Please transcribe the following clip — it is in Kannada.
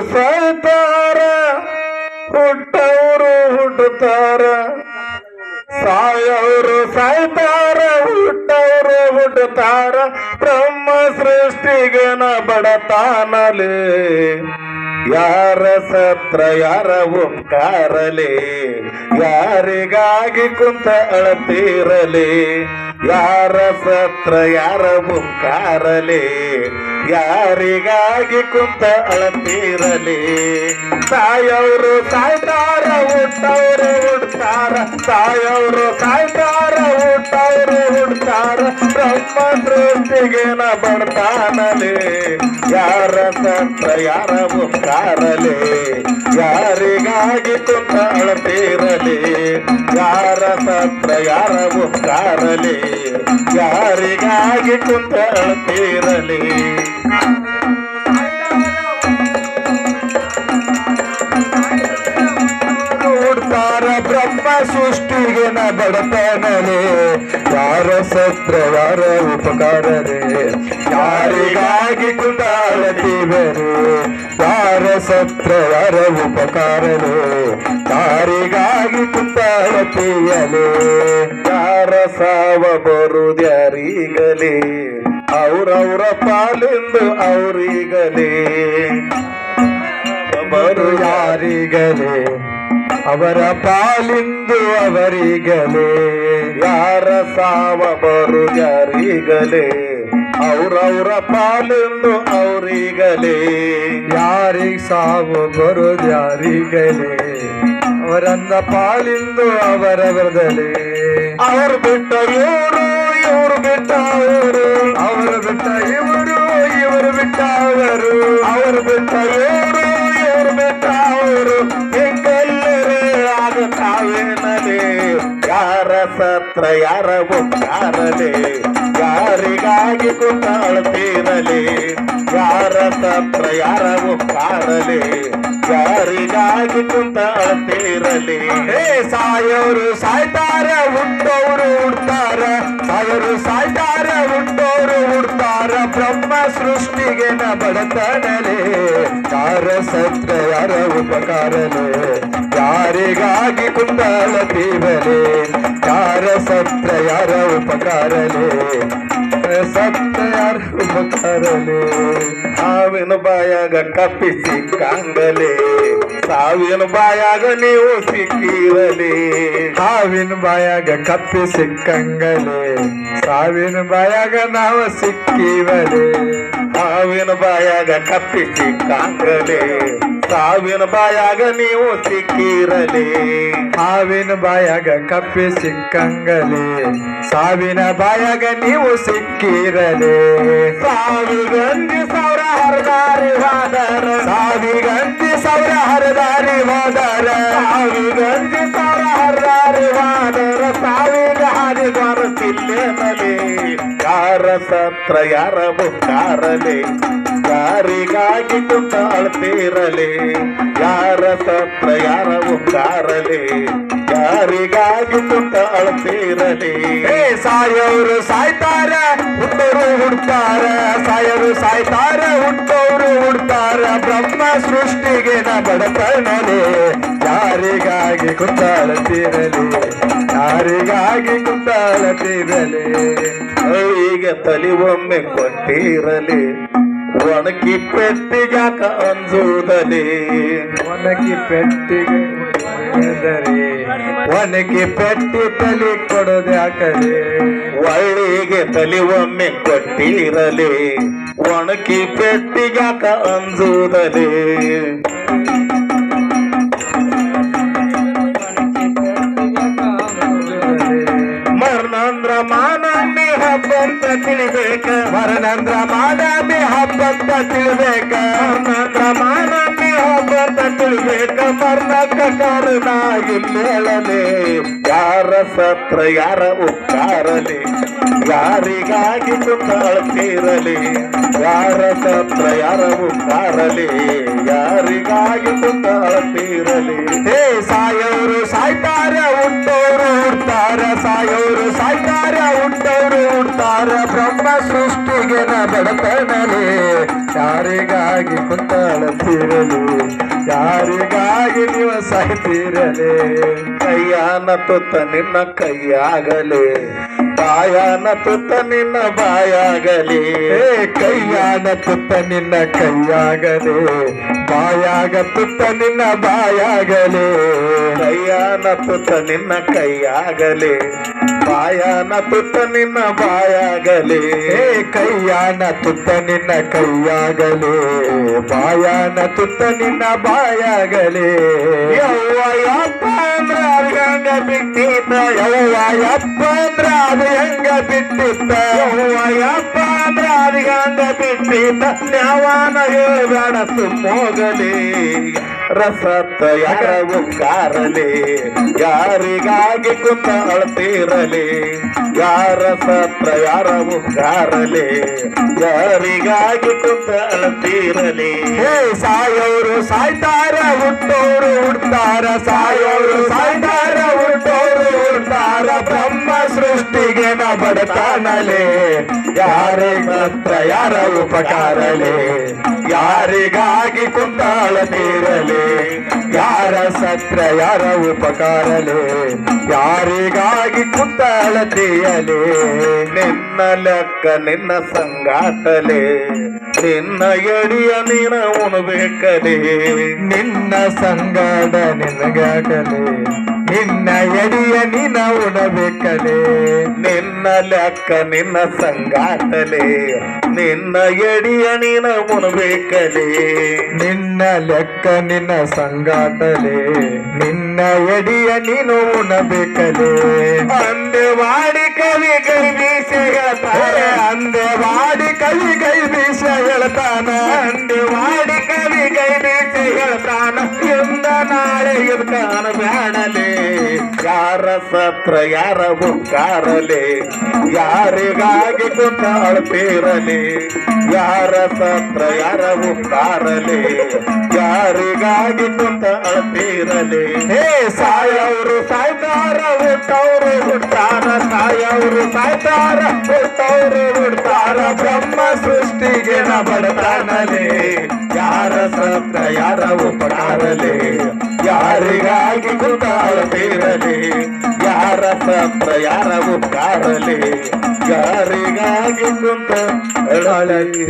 ಸಾಯ್ತಾರ ಹುಟ್ಟವರು ಹುಟ್ಟುತ್ತಾರ. ಸಾಯವರು ಸಾಯ್ತಾರ ಹುಟ್ಟವರು ಹುಟ್ಟುತ್ತಾರ. ಬ್ರಹ್ಮ ಸೃಷ್ಟಿಗೆನ ಬಡತಾನಲೆ. ಯಾರ ಸತ್ರ ಯಾರ ಉಪ್ಕಾರಲಿ ಯಾರಿಗಾಗಿ ಕುಂತ ಅಳತಿರಲಿ? ಯಾರ ಸತ್ರ ಯಾರ ಉಪ್ಕಾರಲಿ ಯಾರಿಗಾಗಿ ಕುಂತ ಅಳತಿರಲಿ? ಸಾಯವರು ಸಾಯ್ತಾರ, ಹುಟ್ಟವರು ಹುಡ್ತಾರ ತಾಯವರು ಸಾಯ್ತಾರ ಹುಟ್ಟವರು ಹುಡ್ತಾರ ಬ್ರಹ್ಮ ಸೃಷ್ಟಿಗೆನ ಬಡ್ತಾನಲೆ? ಯಾರ ಸತ್ರ ಯಾರ ಮುಕ್ತಾರಲೆ? ಯಾರಿಗಾಗಿ ಕುಂತಾಳತೀರಲಿ? ಯಾರ ಸತ್ರ ಯಾರ ಮುಕ್ತಾರಲೆ? ಯಾರಿಗಾಗಿ ಕುಂತ ಬ್ರಹ್ಮ ಸೃಷ್ಟಿಗೆ ನ ಬಡತನೇ ಯಾರ ಸತ್ರ, ಯಾರ ಉಪಕಾರರೇ ಯಾರಿಗಾಗಿ ಕುಂದಾಳತಿವರು ಯಾರ ಸತ್ರ, ಯಾರ ಉಪಕಾರರೇ ಯಾರಿಗಾಗಿ ಕುಂದಾಳತಿಯಲೇ ಯಾರ ಸಾವ ಬರುದ್ಯಾರಿಗಲಿ ಅವ್ರವ್ರ ಪಾಲೆಂದು ಅವರಿಗಲೇ. ಬರು ಯಾರಿಗಲೇ? ಅವರ ಪಾಲಿಂದು ಅವರಿಗಲೇ ಯಾರ ಸಾವ ಬರು ಯಾರಿಗಲೇ ಅವ್ರವ್ರ ಪಾಲಿಂದು ಅವರಿಗಲೇ ಯಾರಿಗ್ ಸಾವು ಬರೋದು ಯಾರಿಗಲೇ ಅವರನ್ನ ಪಾಲಿಂದು ಅವರವರದಲೇ ಅವ್ರು ಬಿಟ್ಟ ಇವರು ಇವರು ಬಿಟ್ಟ ಅವರು ಅವರು ಬಿಟ್ಟ ಇವರು ಇವರು ಬಿಟ್ಟ ಅವರು ಅವರು ಬಿಟ್ಟ ಇವರು ಇವರು ಸತ್ರ ಯಾರ ಮುಕ್ಕಾರಲೆ ಯಾರಿಗಾಗಿ ಕುತ್ತಾಳ್ತೀರಲಿ ಯಾರ ತತ್ರ ಯಾರ ಮುಕ್ಕಾರಲೆ ಯಾರಿಗಾಗಿ ಕುಂತ ಅಳ್ತೀರಲಿ ಹೇ, ಸಾಯೋರು ಸಾಯ್ತಾರ, ಹುಟ್ಟೋರು ಹುಡ್ತಾರ. ಸಾಯೋರು ಸಾಯ್ತಾರ, ಹುಟ್ಟೋರು ಹುಡ್ತಾರ. ಬ್ರಹ್ಮ ಸೃಷ್ಟಿಗೆ ನ ಬಡತನಲೆ. ಯಾರ ಸತ್ರ ಯಾರ ಉಪಕಾರಲೆ? ಯಾರಿಗಾಗಿ ಸತ್ರ ಯಾರ ಉಪಕಾರಲೆ ಸತ್ತ ಯಾರ ಉಪಕಾರಲೆ ಸಾವಿನ ಬಾಯಾಗ ಕಪ್ಪಿಸಿ ಕಾಂಗಲೆ ಸಾವಿನ ಬಾಯಾಗ ನೀವು ಸಿಕ್ಕಿರಲಿ. ಸಾವಿನ ಬಾಯಾಗ ಕಪ್ಪಿ ಸಿಕ್ಕಂಗಲೆ. ಸಾವಿನ ಬಾಯಾಗ ನಾವು ಸಿಕ್ಕಿವಲೆ ಸಾವಿನ ಬಾಯಾಗ ಕಪ್ಪಿ ಸಿಕ್ಕಂಗಲೆ. ಸಾವಿನ ಬಾಯಾಗ ನೀವು ಸಿಕ್ಕಿರಲಿ. ಸಾವಿನ ಬಾಯಾಗ ಕಪ್ಪೆ ಸಿಕ್ಕಂಗಲೇ. ಸಾವಿನ ಬಾಯಾಗ ನೀವು ಸಿಕ್ಕಿರಲಿ. ಸಾವಿಗಂದಿ ಸಾವಿರ ಹರದಾರಿ ಹೋದರ ಸತ್ರ ಯಾರ ಮುಖಾರಲಿ ಯಾರಿಗಾಗಿ ಕುಂತ ಅಳ್ತೀರಲಿ ಯಾರ ಸತ್ರ ಯಾರ ಮುಖಾರಲಿ ಯಾರಿಗಾಗಿ ಅಳ್ತೀರಲಿ ಏ ಸಾಯೋರು ಸಾಯ್ತಾರ ಹುಟ್ಟೋರು ಹುಡ್ತಾರ. ಸಾಯೋರು ಸಾಯ್ತಾರ ಹುಟ್ಟೋರು ಹುಡ್ತಾರ. ಬ್ರಹ್ಮ ಸೃಷ್ಟಿಗೆ ನ ಬಡತನಲಿ ಯಾರಿಗಾಗಿ ಕುತ್ತಾಳತಿರಲಿ ಯಾರಿಗಾಗಿ ಕುತ್ತಾಳತಿರಲಿ ಈಗ ತಲೆ ಒಮ್ಮೆ ಕೊಟ್ಟಿರಲಿ. ಒಣಕಿ ಪೆಟ್ಟಿಗಾಕ ಅಂಜುವುದಲಿ ಒಣಕಿ ಪೆಟ್ಟಿಗೆ ಎದರಿ ಒಣಗಿ ಪೆಟ್ಟಿ ತಲಿ ಕೊಡೋದು ಯಾಕಲೆ ಒಳ್ಳಿಗೆ ತಲಿ ಒಮ್ಮೆ ಕೊಟ್ಟಿರಲಿ ಒಣಕಿ ಪೆಟ್ಟಿಗಾಕ ಅಂಜುವುದಲಿ ಮರಣಂದ್ರ ಮಾನಮ್ಮಿ ಹಬ್ಬಂತ ತಿಳಿಬೇಕ ಮರಣಂದ್ರ ಮಾನಮ್ಮಿ ಹಬ್ಬಂತ ತಿಳಿಬೇಕ ಮರಣಂದ್ರ ಮಾನಮ್ಮಿ ಕಾರಣ ಯಾರ ಸತ್ರ ಯಾರ ಉಪ್ಪಾರಲಿ ಯಾರಿಗಾಗಿ ಕುತಾಳ್ತೀರಲಿ ಯಾರ ಸತ್ರ ಯಾರ ಉಪ್ಪಾರಲಿ ಯಾರಿಗಾಗಿ ಕುತಾಳ್ತೀರಲಿ ಹೇ ಸಾಯೋರು ಸಾಯ್ತಾರ ಉಂಟೋರು ಉಡ್ತಾರ ಸಾಯೋರು ಸಾಯ್ತಾರ ಉಂಟೋರು ಉಡ್ತಾರ ಬ್ರಹ್ಮ ಸೃಷ್ಟಿಗೆ ಬಡತನಲಿ ಯಾರಿಗಾಗಿ ಕುಂತಾಳತಿರಲಿ ಯಾರಿಗಾಗಿ ನೀವು ಸಾಯ್ತಿರಲಿ ಕೈಯಾನ ತುತ್ತ ನಿನ್ನ ಕೈಯಾಗಲಿ, ಬಾಯಾನ ತುತ್ತ ನಿನ್ನ ಬಾಯಾಗಲಿ, ಕೈಯಾನ ತುತ್ತ ನಿನ್ನ ಕೈಯಾಗಲಿ, ಬಾಯಾಗ ತುತ್ತ ನಿನ್ನ ಬಾಯಾಗಲಿ, ಕೈಯಾನ ತುತ್ತ ನಿನ್ನ ಕೈಯಾಗಲಿ, ಬಾಯಾನ ತುತ್ತ ನಿನ್ನ ಬಾಯಾಗಲಿ, ಕೈಯಾನ ತುತ್ತ ನಿನ್ನ ಕೈಯಾಗಲಿ, ಬಾಯಾನ ತುತ್ತ ನಿನ್ನ ಬಾಯಾಗಲಿ. ಯವ್ವ ಯಪ್ಪ ಅಂದ್ರ ಅದು ಹೆಂಗ ಬಿಟ್ಟಿತ್ತ? ಯವ್ವ ಯಪ್ಪ ಅಂದ್ರ ಅದು ಹೆಂಗ ಬಿಟ್ಟಿತ್ತ? ಯವ್ವ ಯಪ್ಪ ಅಂದ್ರ ಅದು ಹೆಂಗ ಬಿಟ್ಟಿತ್ತ ನ್ಯಾವಾನ ಹೇಳಬೇಡ ಸುಮ್ಮೋಗಲಿ ರಸತ್ತ ಯಾರವು ಕಾರಲಿ ಯಾರಿಗಾಗಿ ಕುಂತ ಅಳ್ತಿರಲಿ? ಯಾರ ಸತ್ರ ಯಾರವು ಕಾರಲಿ ಯಾರಿಗಾಗಿ ಕುಂತ ಅಳ್ತಿರಲಿ? ಹೇ, ಸಾಯೋರು ಸಾಯ್ತಾರ, ಹುಟ್ಟೋರು ಹುಡ್ತಾರ. ಸಾಯೋರು ಸಾಯ್ತಾರ, ಹುಟ್ಟೋರು ಹುಡ್ತಾರ. ಬ್ರಹ್ಮ ಸೃಷ್ಟಿಗೆ ನ ಬಡತಾನಲೆ. ಯಾರಿಗತ್ರ ಯಾರ ಉಪಕಾರಲೆ. ಯಾರಿಗಾಗಿ ಕುಂತಾಳತಿರಲಿ ಯಾರ ಸತ್ರ, ಯಾರ ಉಪಕಾರಲೆ. ಯಾರಿಗಾಗಿ ಕುಂತಾಳತಿಯಲಿ ನಿನ್ನ ಲೆಕ್ಕ, ನಿನ್ನ ಸಂಗಾಟಲೆ ನಿನ್ನ ಎಡಿಯ ನೀನ ಉಣಬೇಕಲೆ. ನಿನ್ನ ಸಂಗಾಡ ನಿನಗಾಟಲೆ. ನಿನ್ನ ಎಡಿಯ ನಿನ ಉಣಬೇಕಲೆ ನಿನ್ನ ಲೆಕ್ಕ, ನಿನ್ನ ಸಂಗಾಟಲೆ ನಿನ್ನ ಎಡಿಯ ನಿನ ಉಣಬೇಕಲೇ. ನಿನ್ನ ಲೆಕ್ಕ, ನಿನ್ನ ಸಂಗಾಟಲೆ ನಿನ್ನ ಎಡಿಯ ನೀನು ಉಣಬೇಕಲೇ. ಅಂದೆ ವಾಡಿ ಕವಿ ಕೈ ಬೀಸ ಹೇಳ್ತಾರೆ ಅಂದೆ ವಾಡಿ ಕವಿ ಕೈ ಬೀಸ ಹೇಳ್ತಾನ. ಅಂದೆ ವಾಡಿ ಕವಿ ಕೈ ಬೀಸ ಹೇಳ್ತಾನ. ನಾಳೆ ಇದು ಕಾಣಬೇಡಲೆ ಯಾರ ಸತ್ರ, ಯಾರ ಬುಕ್ಕಾರಲೆ ಯಾರಿಗಾಗಿ ಕುಂತ ಅಳ್ತಿರಲಿ ಯಾರ ಸತ್ರ, ಯಾರ ಬುಕ್ಕಾರಲೆ ಯಾರಿಗಾಗಿ ಕುಂತ ಅಳ್ತಿರಲಿ ಹೇ, ಸಾಯವರು ಸಾಯ್ತಾರ, ಹುಟ್ಟವರು ಹುಡ್ತಾರ ಸಾಯವರು ಸಾಯ್ತಾರ, ಹುಟ್ಟವರು ಹುಡ್ತಾರ ಬ್ರಹ್ಮ ಸೃಷ್ಟಿಗೆ ಬಡತಾನಲೆ. ಯಾರ ಸತ್ರ, ಯಾರ ಉಪಕಾರಲೆ. ಯಾರಿಗಾಗಿ ಕುಂತಾಳತಿರಲಿ ಯಾರ ಸತ್ರ ಯಾರ ಉಪಕಾರಲೆ? ಯಾರಿಗಾಗಿ ಕುಂತ ಅಳಲಿ